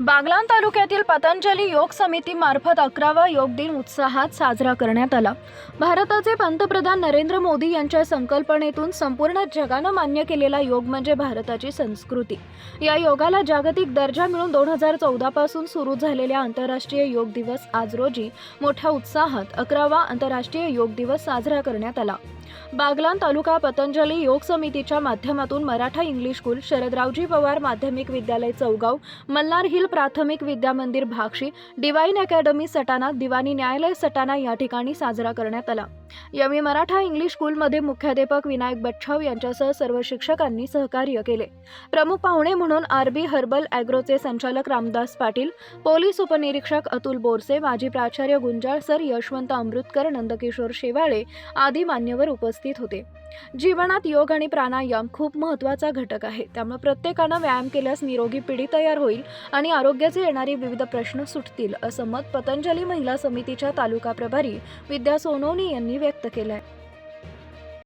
बागलान तालुक्यातील पतंजली योग समिती मार्फत अकरावा योग दिन उत्साहात साजरा करण्यात आला. भारताचे पंतप्रधान नरेंद्र मोदी यांच्या संकल्पनेतून संपूर्ण जगानं मान्य केलेला योग म्हणजे भारताची संस्कृती. या योगाला जागतिक दर्जा मिळून दोन हजार चौदा पासून सुरू झालेल्या आंतरराष्ट्रीय योग दिवस आज रोजी मोठ्या उत्साहात अकरावा आंतरराष्ट्रीय योग दिवस साजरा करण्यात आला. बागलान तालुका पतंजली योग समितीच्या माध्यमातून मराठा इंग्लिश स्कूल शरदरावजी पवार माध्यमिक विद्यालय चौगाव मल्हार हिल प्राथमिक विद्यामंदिर भागशी डिवाईन अकॅडमी सटाणा दिवाणी न्यायालय सटाणा या ठिकाणी साजरा करण्यात आला. यावेळी मराठा इंग्लिश स्कूलमध्ये मुख्याध्यापक विनायक बच्छाव यांच्यासह सर्व शिक्षकांनी सहकार्य केले. प्रमुख पाहुणे म्हणून आरबी हर्बल अॅग्रोचे संचालक रामदास पाटील पोलीस उपनिरीक्षक अतुल बोरसे माजी प्राचार्य गुंजाळ सर यशवंत अमृतकर नंदकिशोर शेवाळे आदी मान्यवर उपस्थित होते. जीवनात योग आणि प्राणायाम खूप महत्त्वाचा घटक आहे. त्यामुळे प्रत्येकानं व्यायाम केल्यास निरोगी पिढी तयार होईल आणि आरोग्याचे येणारे विविध प्रश्न सुटतील असं मत पतंजली महिला समितीच्या तालुका प्रभारी विद्या सोनवणी यांनी व्यक्त केलं आहे